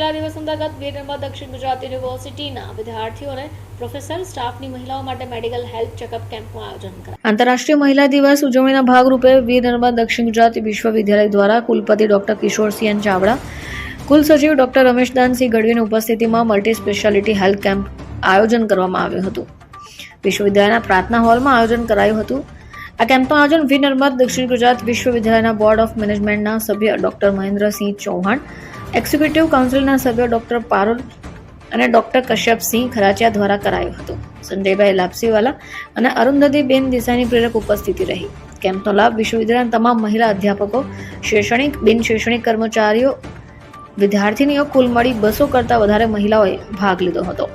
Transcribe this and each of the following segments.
મહિલા દિવસ અંતર્ગત વીર નર્મદ દક્ષિણ ગુજરાત યુનિવર્સિટીના વિદ્યાર્થીઓને પ્રોફેસર સ્ટાફની મહિલાઓ માટે મેડિકલ હેલ્થ ચેકઅપ કેમ્પનું આયોજન કરાયું. આંતરરાષ્ટ્રીય મહિલા દિવસ ઉજવણીના ભાગરૂપે વીર નર્મદ દક્ષિણ ગુજરાત વિશ્વવિદ્યાલય દ્વારા કુલપતિ ડોક્ટર કિશોરસિંહ ચાવડા, કુલ સચિવ ડોક્ટર રમેશદાનસિંહ ગઢવીની ઉપસ્થિતિમાં મલ્ટી સ્પેશિયાલિટી હેલ્થ કેમ્પ આયોજન કરવામાં આવ્યું હતું. વિશ્વવિદ્યાલયના પ્રાર્થના હોલમાં આયોજન કરાયું હતું. આ કેમ્પનું આયોજન વીર નર્મદ દક્ષિણ ગુજરાત વિશ્વવિદ્યાલયના બોર્ડ ઓફ મેનેજમેન્ટના સભ્ય ડોક્ટર મહેન્દ્રસિંહ ચૌહાણ, એક્ઝિક્યુટિવ કાઉન્સિલના સભ્ય ડોક્ટર પારુલ અને ડોક્ટર કશ્યપસિંહ ખરાચિયા દ્વારા કરાયું હતું. સંજયભાઈ લાપસીવાલા અને અરુંધતીબેન દેસાઈની પ્રેરક ઉપસ્થિતિ રહી. કેમ્પનો લાભ વિશ્વવિદ્યાલયના તમામ મહિલા અધ્યાપકો, શૈક્ષણિક, બિન શૈક્ષણિક કર્મચારીઓ, વિદ્યાર્થીનીઓ કુલ મળી બસો કરતાં વધારે મહિલાઓએ ભાગ લીધો હતો.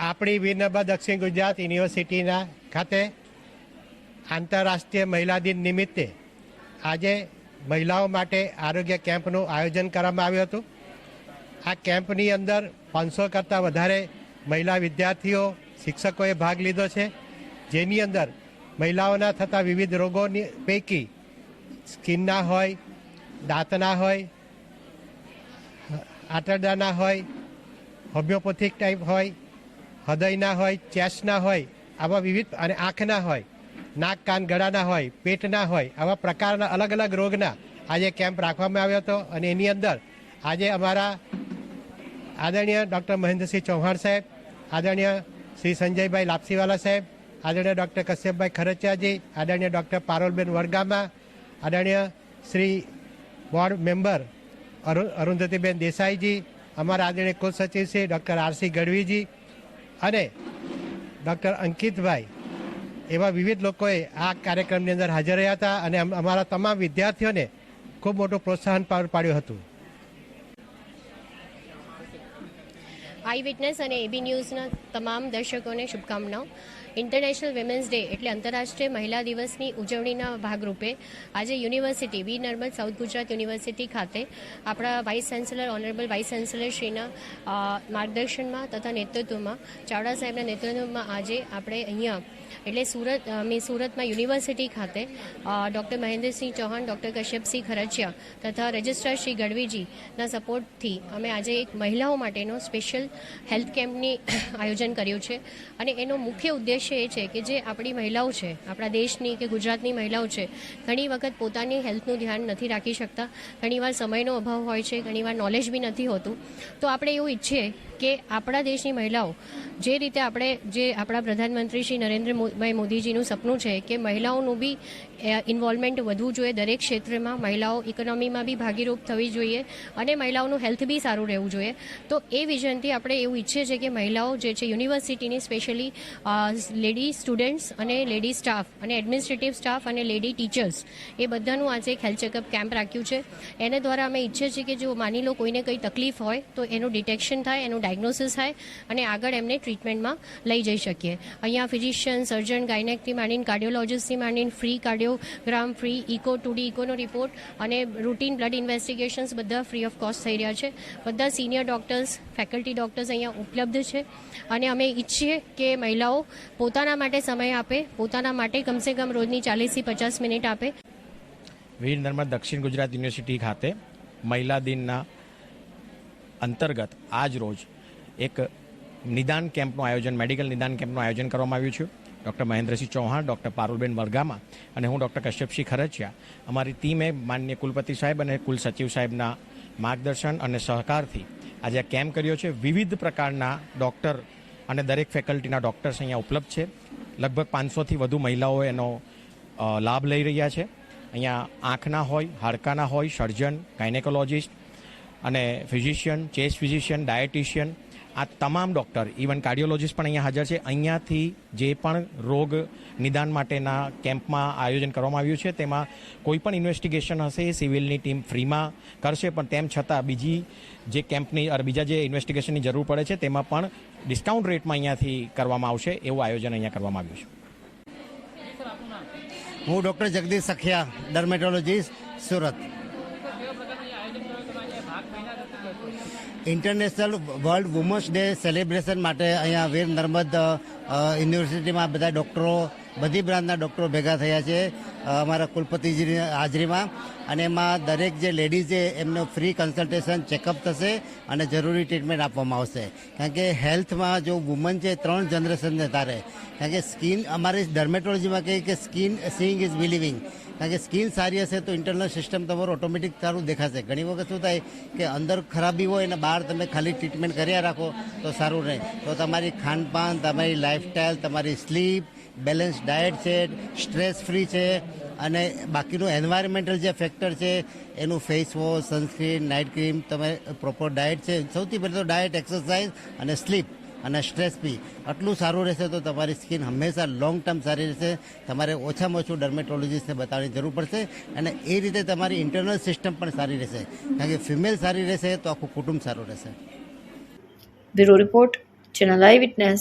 આપણી વિનબા દક્ષિણ ગુજરાત યુનિવર્સિટીના ખાતે આંતરરાષ્ટ્રીય મહિલા દિન નિમિત્તે આજે મહિલાઓ માટે આરોગ્ય કેમ્પનું આયોજન કરવામાં આવ્યું હતું. આ કેમ્પની અંદર પાંચસો કરતાં વધારે મહિલા વિદ્યાર્થીઓ, શિક્ષકોએ ભાગ લીધો છે. જેની અંદર મહિલાઓના થતા વિવિધ રોગોની પૈકી સ્કિનના હોય, દાંતના હોય, આંતરડાના હોય, હોમિયોપેથિક ટાઈપ હોય, હૃદયના હોય, ચેસ્ટના હોય આવા વિવિધ અને આંખના હોય, નાક, કાન ગળાના હોય, પેટના હોય, આવા પ્રકારના અલગ અલગ રોગના આજે કેમ્પ રાખવામાં આવ્યો હતો અને એની અંદર આજે અમારા આદરણીય ડૉક્ટર મહેન્દ્રસિંહ ચૌહાણ સાહેબ, આદરણીય શ્રી સંજયભાઈ લાપસીવાલા સાહેબ, આદરણીય ડૉક્ટર કશ્યપભાઈ ખરચિયાજી, આદરણીય ડૉક્ટર પારોલબેન વરગામા આદરણીય શ્રી વોર્ડ મેમ્બર અરુ, અરુંધતીબેન દેસાઈજી, અમારા આદરણીય કુલ સચિવ શ્રી ડૉક્ટર આરસી ગઢવીજી અને ડૉક્ટર અંકિતભાઈ, એવા વિવિધ લોકોએ આ કાર્યક્રમની અંદર હાજર રહ્યા હતા અને અમારા તમામ વિદ્યાર્થીઓને ખૂબ મોટું પ્રોત્સાહન પાર પાડ્યું હતું. આઈ વિટનેસ અને એબી ન્યૂઝના તમામ દર્શકોને શુભકામનાઓ. ઇન્ટરનેશનલ વિમેન્સ ડે એટલે આંતરરાષ્ટ્રીય મહિલા દિવસની ઉજવણીના ભાગરૂપે આજે યુનિવર્સિટી વી નર્મદ, સાઉથ ગુજરાત યુનિવર્સિટી ખાતે આપણા વાઇસ ચાન્સેલર ઓનરેબલ વાઇસ ચાન્સેલરશ્રીના માર્ગદર્શનમાં તથા નેતૃત્વમાં, ચાવડા સાહેબના નેતૃત્વમાં આજે આપણે અહીંયા, એટલે સુરત મીન સુરતમાં યુનિવર્સિટી ખાતે ડૉક્ટર મહેન્દ્રસિંહ ચૌહાણ, ડૉક્ટર કશ્યપસિંહ ખરચિયા તથા રજિસ્ટ્રાર શ્રી ગઢવીજીના સપોર્ટથી અમે આજે એક મહિલાઓ માટેનો સ્પેશિયલ હેલ્થ કેમ્પની આયોજન કર્યું છે. અને એનો મુખ્ય ઉદ્દેશ્ય એ છે કે જે આપણી મહિલાઓ છે, આપણા દેશની કે ગુજરાતની મહિલાઓ છે, ઘણી વખત પોતાની હેલ્થનું ધ્યાન નથી રાખી શકતા. ઘણીવાર સમયનો અભાવ હોય છે, ઘણીવાર નોલેજ બી નથી હોતું. તો આપણે એવું ઈચ્છીએ કે આપણા દેશની મહિલાઓ, જે રીતે આપણે, જે આપણા પ્રધાનમંત્રી શ્રી નરેન્દ્રભાઈ મોદીજીનું સપનું છે કે મહિલાઓનું બી ઇન્વોલ્વમેન્ટ વધવું જોઈએ. દરેક ક્ષેત્રમાં મહિલાઓ ઇકોનોમીમાં બી ભાગીરૂપ થવી જોઈએ અને મહિલાઓનું હેલ્થ બી સારું રહેવું જોઈએ. તો એ વિઝનથી આપણે એવું ઈચ્છીએ છીએ કે મહિલાઓ જે છે યુનિવર્સિટીની સ્પેશિયલી લેડી સ્ટુડન્ટ્સ અને લેડી સ્ટાફ અને એડમિનિસ્ટ્રેટિવ સ્ટાફ અને લેડી ટીચર્સ એ બધાનું આજે એક હેલ્થ ચેકઅપ કેમ્પ રાખ્યું છે. એને દ્વારા અમે ઈચ્છીએ છીએ કે જો માની લો કોઈને કંઈ તકલીફ હોય તો એનું ડિટેક્શન થાય, એનું ડાયગ્નોસિસ થાય અને આગળ એમને ટ્રીટમેન્ટમાં લઈ જઈ શકીએ. અહીંયા ફિઝિશિયન સર્જન ગાયનેકથી માંડીને કાર્ડિયોલોજિસ્ટથી માંડીને free cardiogram free echo two D ઇકોનો report અને રૂટીન બ્લડ ઇન્વેસ્ટિગેશન્સ બધા ફ્રી ઓફ કોસ્ટ થઈ રહ્યા છે. બધા સિનિયર ડૉક્ટર્સ ફેકલ્ટી ડૉક્ટર્સ અહીંયા ઉપલબ્ધ છે. અને અમે ઈચ્છીએ કે મહિલાઓ પોતાના માટે સમય આપે, પોતાના માટે કમસે કમ રોજની ચાલીસથી પચાસ મિનિટ આપે. વીર નર્મદ દક્ષિણ ગુજરાત યુનિવર્સિટી ખાતે મહિલા દિનના અંતર્ગત આજ રોજ એક નિદાન કેમ્પનું આયોજન, મેડિકલ નિદાન કેમ્પનું આયોજન કરવામાં આવ્યું છે. ડૉક્ટર મહેન્દ્રસિંહ ચૌહાણ, ડૉક્ટર પારુલબેન વરગામા અને હું ડૉક્ટર કશ્યપસિંહ ખરચિયા અમારી ટીમે માન્ય કુલપતિ સાહેબ અને કુલ સચિવ સાહેબના માર્ગદર્શન અને સહકારથી આજે આ કેમ્પ કર્યો છે. વિવિધ પ્રકારના ડૉક્ટર અને દરેક ફેકલ્ટીના ડૉક્ટર્સ અહીંયા ઉપલબ્ધ છે. લગભગ પાંચસોથી વધુ મહિલાઓ એનો લાભ લઈ રહ્યા છે. અહીંયા આંખના હોય, હાડકાના હોય, સર્જન, ગાયનેકોલોજિસ્ટ અને ફિઝિશિયન ચેસ્ટ ફિઝિશિયન, ડાયટિશિયન આ તમામ ડૉક્ટર, ઇવન કાર્ડિયોલોજીસ્ટ પણ અહીંયા હાજર છે. અહીંયાથી જે પણ રોગ નિદાન માટેના કેમ્પમાં આયોજન કરવામાં આવ્યું છે, તેમાં કોઈ પણ ઇન્વેસ્ટિગેશન હશે એ સિવિલની ટીમ ફ્રીમાં કરશે, પણ તેમ છતાં બીજી જે કેમ્પની બીજા જે ઇન્વેસ્ટિગેશનની જરૂર પડે છે, તેમાં પણ ડિસ્કાઉન્ટ રેટમાં અહીંયાથી કરવામાં આવશે, એવું આયોજન અહીંયા કરવામાં આવ્યું છે. હું doctor Jagdish Sakhiya, dermatologist, Surat. International world women's day celebration માટે અહીંયા વીર નર્મદ યુનિવર્સિટીમાં બધા ડૉક્ટરો, બધી બ્રાન્ચના ડૉક્ટરો ભેગા થયા છે અમારા કુલપતિજીની હાજરીમાં. અને એમાં દરેક જે લેડીઝ છે, એમનો ફ્રી કન્સલ્ટેશન ચેકઅપ થશે અને જરૂરી ટ્રીટમેન્ટ આપવામાં આવશે. કારણ કે હેલ્થમાં જો વુમન છે, ત્રણ જનરેશનને તારે કારણ કે સ્કિન અમારી ડર્મેટોલોજીમાં કહીએ કે સ્કિન સીઇંગ ઇઝ બિલિવિંગ કારણ કે સ્કિલ સારી હશે તો ઇન્ટરનલ સિસ્ટમ તમારું ઓટોમેટિક સારું દેખાશે. ઘણી વખત શું થાય કે અંદર ખરાબી હોય અને બહાર તમે ખાલી ટ્રીટમેન્ટ કર્યા રાખો તો સારું રહે. તો તમારી ખાનપાન, તમારી લાઇફસ્ટાઈલ તમારી સ્લીપ બેલેન્સ ડાયટ છે સ્ટ્રેસ ફ્રી છે અને બાકીનું એન્વાયરમેન્ટલ જે ફેક્ટર છે, એનું face wash sunscreen night cream તમે પ્રોપર ડાયટ છે. સૌથી પહેલાં તો ડાયટ એક્સરસાઇઝ અને સ્લીપ અને સ્ટ્રેસ બી. આટલું સારું રહેશે તો તમારી સ્કિન હંમેશા લોંગ ટર્મ સારી રહેશે. તમારે ઓછામાં ઓછું ડર્મેટોલોજીસ્ટને બતાવવાની જરૂર પડશે અને એ રીતે તમારી ઇન્ટરનલ સિસ્ટમ પણ સારી રહેશે. કારણ કે ફિમેલ સારી રહેશે તો આખું કુટુંબ સારું રહેશે. Bureau report channel eye witness